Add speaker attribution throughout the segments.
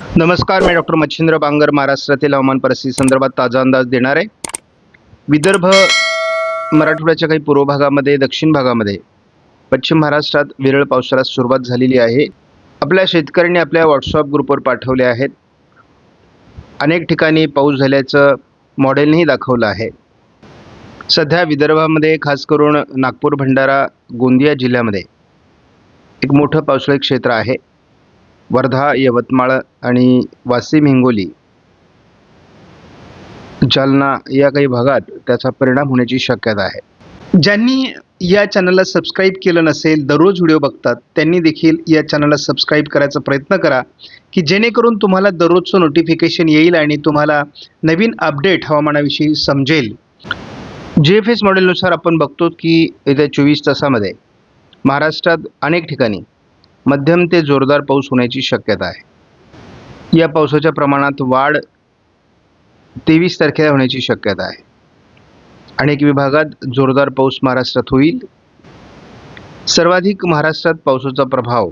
Speaker 1: नमस्कार मी डॉक्टर मच्छिंद्र बांगर महाराष्ट्रातील हवामान परिस्थिती संदर्भात ताजा अंदाज देणार. आहे विदर्भ मराठवाड्याच्या काही पूर्व भागामध्ये दक्षिण भागामध्ये पश्चिम महाराष्ट्रात विरळ पावसाला सुरुवात झालेली आहे. आपल्या शेतकऱ्यांनी आपल्या व्हॉट्सअप ग्रुपवर पाठवले आहेत. अनेक ठिकाणी पाऊस झाल्याचं मॉडेलनेही दाखवलं आहे. सध्या विदर्भामध्ये खास करून नागपूर भंडारा गोंदिया जिल्ह्यामध्ये एक मोठं पावसाळी क्षेत्र आहे. वर्धा यवतमाळ आणि वाशिम हिंगोली. जालना या काही भागात त्याचा परिणाम होण्याची शक्यता आहे. ज्यांनी या चॅनलला सबस्क्राईब केलं नसेल दररोज व्हिडिओ बघतात त्यांनी देखील या चॅनलला सबस्क्राईब करायचा प्रयत्न करा की जेणेकरून तुम्हाला दररोजचं नोटिफिकेशन येईल आणि तुम्हाला नवीन अपडेट हवामानाविषयी समजेल. जे एफ एस मॉडेलनुसार आपण बघतो की येत्या चोवीस तासामध्ये महाराष्ट्रात अनेक ठिकाणी मध्यम ते जोरदार पाऊस होण्याची शक्यता आहे. या पावसाच्या प्रमाणात वाढ तेवीस तारखेला होण्याची शक्यता आहे. अनेक विभागात जोरदार पाऊस महाराष्ट्रात होईल. सर्वाधिक महाराष्ट्रात पावसाचा प्रभाव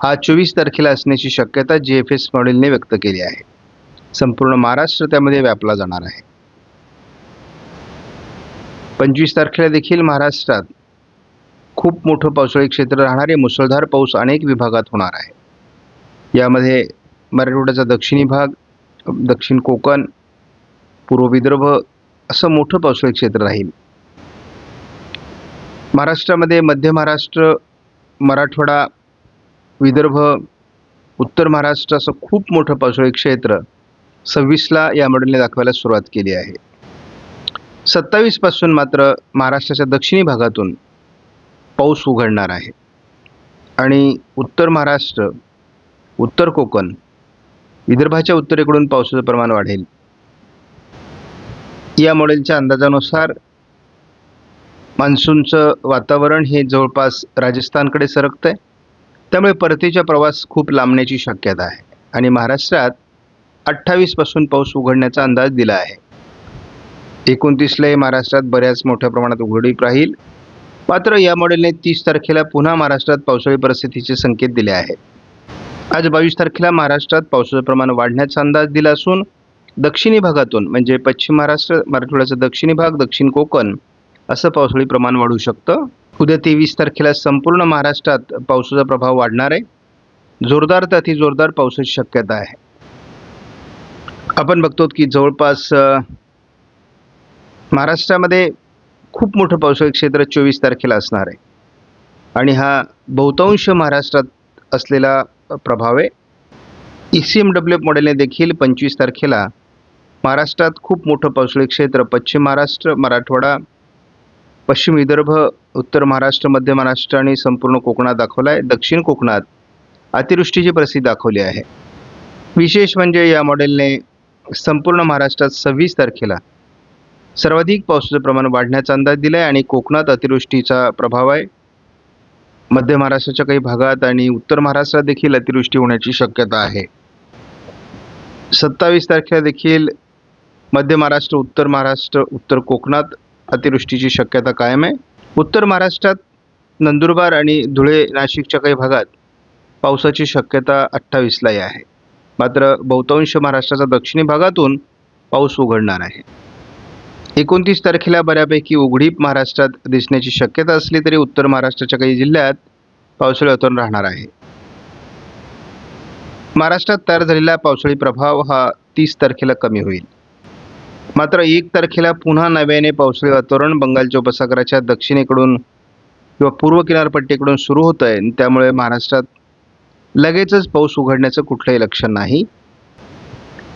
Speaker 1: हा चोवीस तारखेला असण्याची शक्यता जी एफ एस मॉडेलने व्यक्त केली आहे. संपूर्ण महाराष्ट्र त्यामध्ये व्यापला जाणार आहे. पंचवीस तारखेला देखील महाराष्ट्रात खूप मोठं पावसाळी क्षेत्र राहणारे मुसळधार पाऊस अनेक विभागात होणार आहे. यामध्ये मराठवाड्याचा दक्षिणी भाग दक्षिण कोकण पूर्व विदर्भ असं मोठं पावसाळी क्षेत्र राहील. महाराष्ट्रामध्ये मध्य महाराष्ट्र मराठवाडा विदर्भ उत्तर महाराष्ट्र असं खूप मोठं पावसाळी क्षेत्र सव्वीसला या मॉडेलने दाखवायला सुरुवात केली आहे. सत्तावीसपासून मात्र महाराष्ट्राच्या दक्षिणी भागातून पाऊस उघडणार आहे. आणि उत्तर महाराष्ट्र उत्तर कोकण विदर्भाच्या उत्तरेकडून पावसाचं प्रमाण वाढेल. या मॉडेलच्या अंदाजानुसार मान्सूनचं वातावरण हे जवळपास राजस्थानकडे सरकतं आहे त्यामुळे परतीचा प्रवास खूप लांबण्याची शक्यता आहे. आणि महाराष्ट्रात अठ्ठावीसपासून पाऊस उघडण्याचा अंदाज दिला आहे. एकोणतीसलाही महाराष्ट्रात बऱ्याच मोठ्या प्रमाणात उघडीप राहील. मात्र या मॉडेलने तीस तारखेला पुन्हा महाराष्ट्रात पावसाळी परिस्थितीचे संकेत दिले आहेत. आज बावीस तारखेला महाराष्ट्रात पावसाचं प्रमाण वाढण्याचा अंदाज दिला असून दक्षिणी भागातून म्हणजे पश्चिम महाराष्ट्र मराठवाड्याचा दक्षिणी भाग दक्षिण कोकण असं पावसाळी प्रमाण वाढू शकतं. उद्या तेवीस तारखेला संपूर्ण महाराष्ट्रात पावसाचा प्रभाव वाढणार आहे. जोरदार तर अतिजोरदार पावसाची शक्यता आहे. आपण बघतो की जवळपास महाराष्ट्रामध्ये खूप मोठं पावसाळी क्षेत्र चोवीस तारखेला असणार आहे. आणि हा बहुतांश महाराष्ट्रात असलेला प्रभाव आहे. E C M W F मॉडेलने देखील पंचवीस तारखेला महाराष्ट्रात खूप मोठं पावसाळी क्षेत्र पश्चिम महाराष्ट्र मराठवाडा पश्चिम विदर्भ उत्तर महाराष्ट्र मध्य महाराष्ट्र आणि संपूर्ण कोकणात दाखवला आहे दक्षिण कोकणात अतिवृष्टीची परिस्थिती दाखवली आहे. विशेष म्हणजे या मॉडेलने संपूर्ण महाराष्ट्रात सव्वीस तारखेला सर्वाधिक पावसाचं प्रमाण वाढण्याचा अंदाज दिला आहे आणि कोकणात अतिवृष्टीचा प्रभाव आहे. मध्य महाराष्ट्राच्या काही भागात आणि उत्तर महाराष्ट्रात देखील अतिवृष्टी होण्याची शक्यता आहे. सत्तावीस तारखेला देखील मध्य महाराष्ट्र उत्तर महाराष्ट्र उत्तर कोकणात अतिवृष्टीची शक्यता कायम आहे. उत्तर महाराष्ट्रात नंदुरबार आणि धुळे नाशिकच्या काही भागात पावसाची शक्यता अठ्ठावीसलाही आहे. मात्र बहुतांश महाराष्ट्राच्या दक्षिणी भागातून पाऊस उघडणार आहे. एकोणतीस तारखेला बऱ्यापैकी उघडीप महाराष्ट्रात दिसण्याची शक्यता असली तरी उत्तर महाराष्ट्राच्या काही जिल्ह्यात पावसाळी वातावरण राहणार आहे. महाराष्ट्रात तयार झालेला पावसाळी प्रभाव हा तीस तारखेला कमी होईल. मात्र एक तारखेला पुन्हा नव्याने पावसाळी वातावरण बंगालच्या उपसागराच्या दक्षिणेकडून किंवा पूर्व किनारपट्टीकडून सुरू होतं आहे त्यामुळे महाराष्ट्रात लगेचच पाऊस उघडण्याचं कुठलंही लक्षण नाही.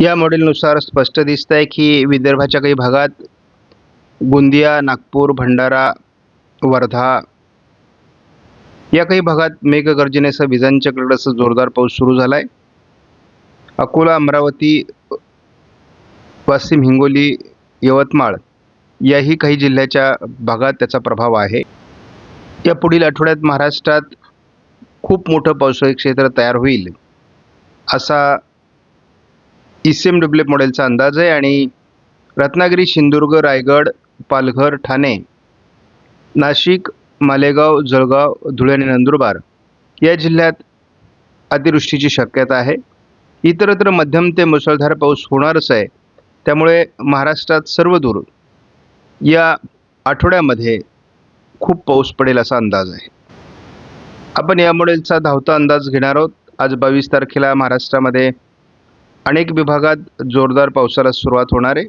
Speaker 1: या मॉडेलनुसार स्पष्ट दिसत आहे की विदर्भाच्या काही भागात गोंदिया नागपूर भंडारा वर्धा या काही भागात मेघगर्जनेसह विजांच्या कडकडासह जोरदार पाऊस सुरू झाला आहे अकोला अमरावती वाशिम हिंगोली यवतमाळ याही काही जिल्ह्याच्या भागात त्याचा प्रभाव आहे. या पुढील आठवड्यात महाराष्ट्रात खूप मोठं पावसाळी क्षेत्र तयार होईल असा ई सी एम डब्ल्यू मॉडेलचा अंदाज आहे आणि रत्नागिरी सिंधुदुर्ग रायगड पालघर ठाणे नाशिक मालेगाव जळगाव धुळे आणि नंदुरबार या जिल्ह्यात अतिवृष्टीची शक्यता आहे. इतरत्र मध्यम ते मुसळधार पाऊस होणारच आहे. त्यामुळे महाराष्ट्रात सर्वदूर या आठवड्यामध्ये खूप पाऊस पडेल असा अंदाज आहे. आपण या मॉडेलचा धावता अंदाज घेणार आहोत. आज बावीस तारखेला महाराष्ट्रामध्ये अनेक विभागात जोरदार पावसाला सुरुवात होणार आहे.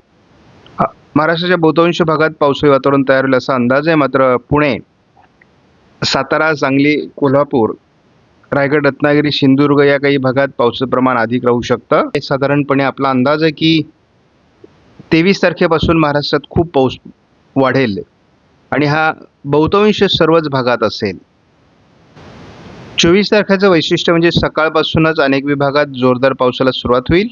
Speaker 1: महाराष्ट्राच्या बहुतांश भागात पावसाळी वातावरण तयार होईल असा अंदाज आहे. मात्र पुणे सातारा सांगली कोल्हापूर रायगड रत्नागिरी सिंधुदुर्ग या काही भागात पावसाचं प्रमाण अधिक राहू शकतं. हे साधारणपणे आपला अंदाज आहे की तेवीस तारखेपासून महाराष्ट्रात खूप पाऊस वाढेल आणि हा बहुतांश सर्वच भागात असेल. चोवीस तारखेचं वैशिष्ट्य म्हणजे सकाळपासूनच अनेक विभागात जोरदार पावसाला सुरुवात होईल.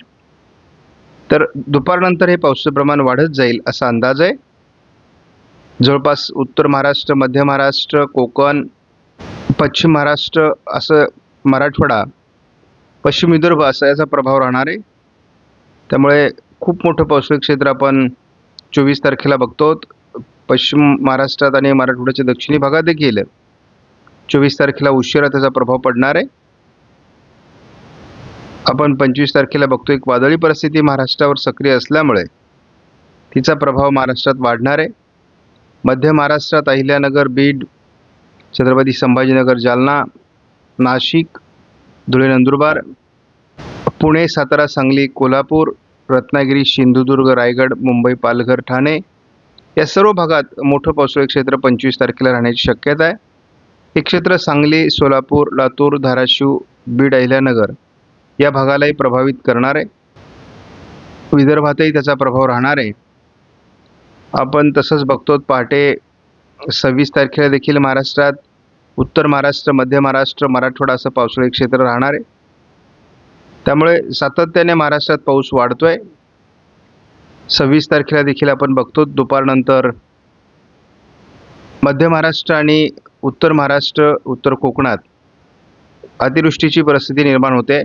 Speaker 1: तर दुपारनंतर हे पावसाचं प्रमाण वाढत जाईल असा अंदाज आहे. जवळपास उत्तर महाराष्ट्र मध्य महाराष्ट्र कोकण पश्चिम महाराष्ट्र असं मराठवाडा पश्चिम विदर्भ असा याचा प्रभाव राहणार आहे. त्यामुळे खूप मोठं पावसाळी क्षेत्र आपण चोवीस तारखेला बघतो पश्चिम महाराष्ट्रात आणि मराठवाड्याच्या दक्षिणी भागात देखील चोवीस तारखेला उशिरा त्याचा प्रभाव पडणार आहे. आपण पंचवीस तारखेला बघतो एक वादळी परिस्थिती महाराष्ट्रावर सक्रिय असल्यामुळे तिचा प्रभाव महाराष्ट्रात वाढणार आहे. मध्य महाराष्ट्रात अहिल्यानगर बीड छत्रपती संभाजीनगर जालना नाशिक धुळे नंदुरबार पुणे सातारा सांगली कोल्हापूर रत्नागिरी सिंधुदुर्ग रायगड मुंबई पालघर ठाणे या सर्व भागात मोठं पावसाळी क्षेत्र पंचवीस तारखेला राहण्याची शक्यता आहे. हे क्षेत्र सांगली सोलापूर लातूर धाराशिव बीड अहिल्यानगर या भागालाही प्रभावित करणार. आहे विदर्भातही त्याचा प्रभाव राहणार. आहे आपण तसंच बघतो पहाटे सव्वीस तारखेला देखील महाराष्ट्रात उत्तर महाराष्ट्र मध्य महाराष्ट्र मराठवाडा असं पावसाळी क्षेत्र राहणार. आहे त्यामुळे सातत्याने महाराष्ट्रात पाऊस वाढतोय. सव्वीस तारखेला देखील आपण बघतो दुपारनंतर मध्य महाराष्ट्र आणि उत्तर महाराष्ट्र उत्तर कोकणात अतिवृष्टीची परिस्थिती निर्माण होते.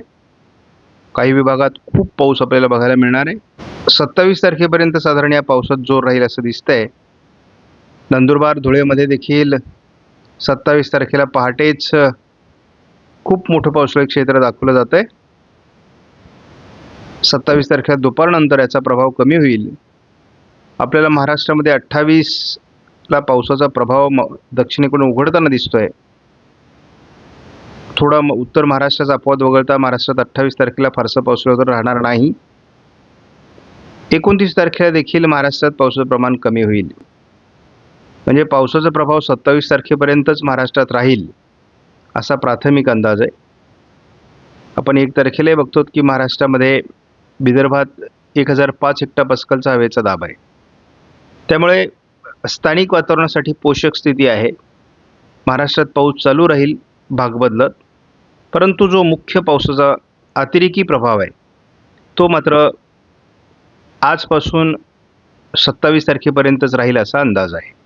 Speaker 1: काही विभागात खूप पाऊस आपल्याला बघायला मिळणार आहे. सत्तावीस तारखेपर्यंत साधारण या पावसात जोर राहील असं दिसतंय. नंदुरबार धुळेमध्ये देखील सत्तावीस तारखेला पहाटेच खूप मोठं पावसाळी क्षेत्र दाखवलं जात आहे सत्तावीस तारखेला दुपारनंतर याचा प्रभाव कमी होईल. आपल्याला महाराष्ट्रामध्ये अठ्ठावीसला पावसाचा प्रभाव म दक्षिणेकडून उघडताना दिसतोय. थोडा म- उत्तर महाराष्ट्राचा अपवाद वगळता महाराष्ट्रात अठ्ठावीस तारखेला फारसा पाऊस राहणार नाही. एकोणतीस तारखेला देखील महाराष्ट्रात पावसाचं प्रमाण कमी होईल. म्हणजे पावसाचा प्रभाव सत्तावीस तारखेपर्यंतच महाराष्ट्रात राहील असा प्राथमिक अंदाज आहे. आपण एक तारखेलाही बघतो की महाराष्ट्रामध्ये विदर्भात एक हजार पाच हेक्टर पस्कलचा हवेचा दाब आहे. त्यामुळे स्थानिक वातावरणासाठी पोषक स्थिती आहे. महाराष्ट्रात पाऊस चालू राहील भाग बदलत. परंतु जो मुख्य पावसाचा अतिरेकी प्रभाव आहे तो मात्र आजपासून सत्तावीस तारखेपर्यंतच राहील असा अंदाज आहे.